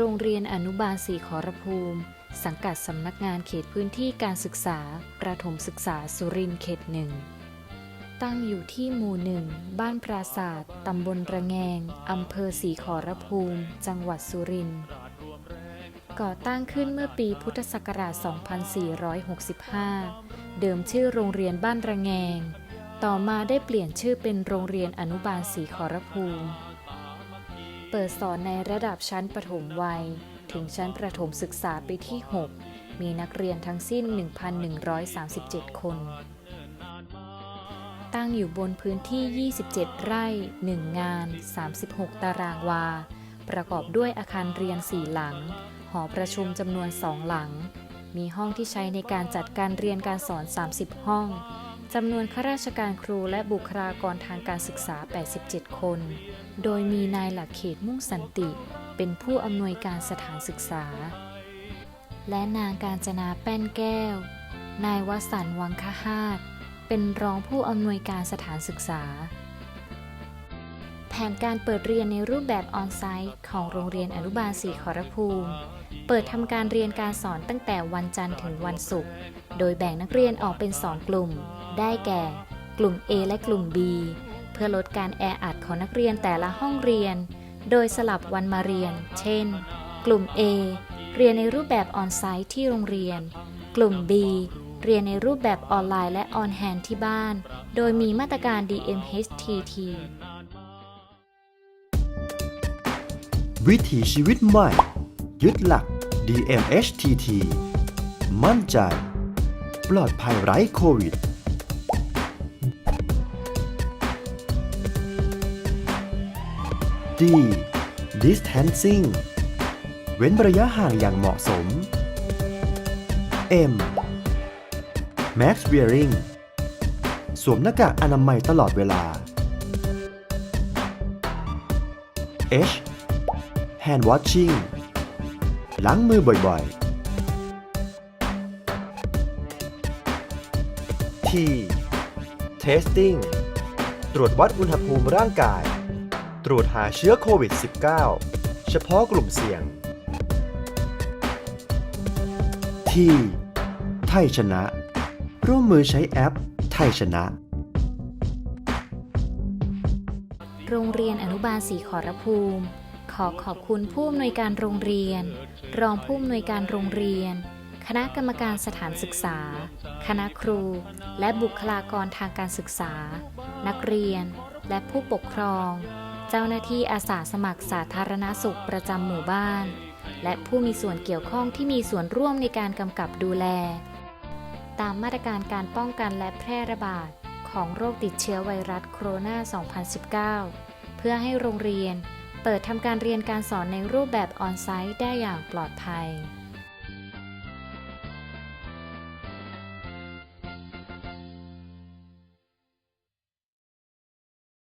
โรงเรียนอนุบาลศรีขอรภูมิ สังกัดสำนักงานเขตพื้นที่การศึกษา ประถมศึกษาสุรินทร์เขตหนึ่ง ตั้งอยู่ที่หมู่หนึ่ง บ้านปราศาสตร์ตำบลระแงง อำเภอศรีขอรภูมิ จังหวัดสุรินทร์ก่อตั้งขึ้นเมื่อปีพุทธศักราช 2465 เดิมชื่อโรงเรียนบ้านระแงง ต่อมาได้เปลี่ยนชื่อเป็นโรงเรียนอนุบาลศรีขอรภูมิ เปิดสอนในระดับชั้นประถมวัย ถึงชั้นประถมศึกษาปีที่ 6 มีนักเรียนทั้งสิ้น 1,137 คน ตั้งอยู่บนพื้นที่ 27 ไร่ 1 งาน 36 ตารางวา ประกอบด้วยอาคารเรียน 4 หลัง หอประชุมจำนวน 2 หลัง มีห้องที่ใช้ในการจัดการเรียนการสอน 30 ห้องจำนวนข้าราชการครูและบุคลากรทางการศึกษา 87 คน โดยมีนายหลักเขตมุ่งสันติเป็นผู้อำนวยการสถานศึกษา และนางการจนาแป้นแก้ว นายวสันวังคหาตเป็นรองผู้อำนวยการสถานศึกษา แผนการเปิดเรียนในรูปแบบออนไซต์ของโรงเรียนอนุบาลศรีขอรภูมิ เปิดทำการเรียนการสอนตั้งแต่วันจันทร์ถึงวันศุกร์ โดยแบ่งนักเรียนออกเป็น 2 กลุ่ม ได้แก่ กลุ่ม A และกลุ่ม B เพื่อลดการแออัดของนักเรียนแต่ละห้องเรียน โดยสลับวันมาเรียน เช่น กลุ่ม A เรียนในรูปแบบออนไซต์ที่โรงเรียน กลุ่ม B เรียนในรูปแบบออนไลน์และออนแฮนที่บ้าน โดยมีมาตรการ DMHTT วิถีชีวิตใหม่ ยึดหลัก DMHTT มั่นใจ ปลอดภัยไร้โควิด D Distancing เว้นระยะห่างอย่างเหมาะสม M Max Wearing สวมหน้ากากอนามัยตลอดเวลา H hand washing ล้างมือบ่อยๆ T testing ตรวจวัดอุณหภูมิร่างกาย ตรวจหาเชื้อโควิด -19 เฉพาะกลุ่มเสี่ยง T ไทยชนะ ร่วมมือใช้แอป ไทยชนะ โรงเรียนอนุบาลศรีขอรภูมิ ขอขอบคุณผู้อำนวยการโรงเรียน รองผู้อำนวยการโรงเรียน คณะกรรมการสถานศึกษา คณะครู และบุคลากรทางการศึกษา นักเรียน และผู้ปกครอง เจ้าหน้าที่อาสาสมัครสาธารณสุขประจำหมู่บ้าน และผู้มีส่วนเกี่ยวข้องที่มีส่วนร่วมในการกำกับดูแล ตามมาตรการการป้องกันและแพร่ระบาดของโรคติดเชื้อไวรัสโคโรนา 2019 เพื่อให้โรงเรียนเปิดทำการเรียนการสอนในรูปแบบออนไซต์ได้อย่างปลอดภัย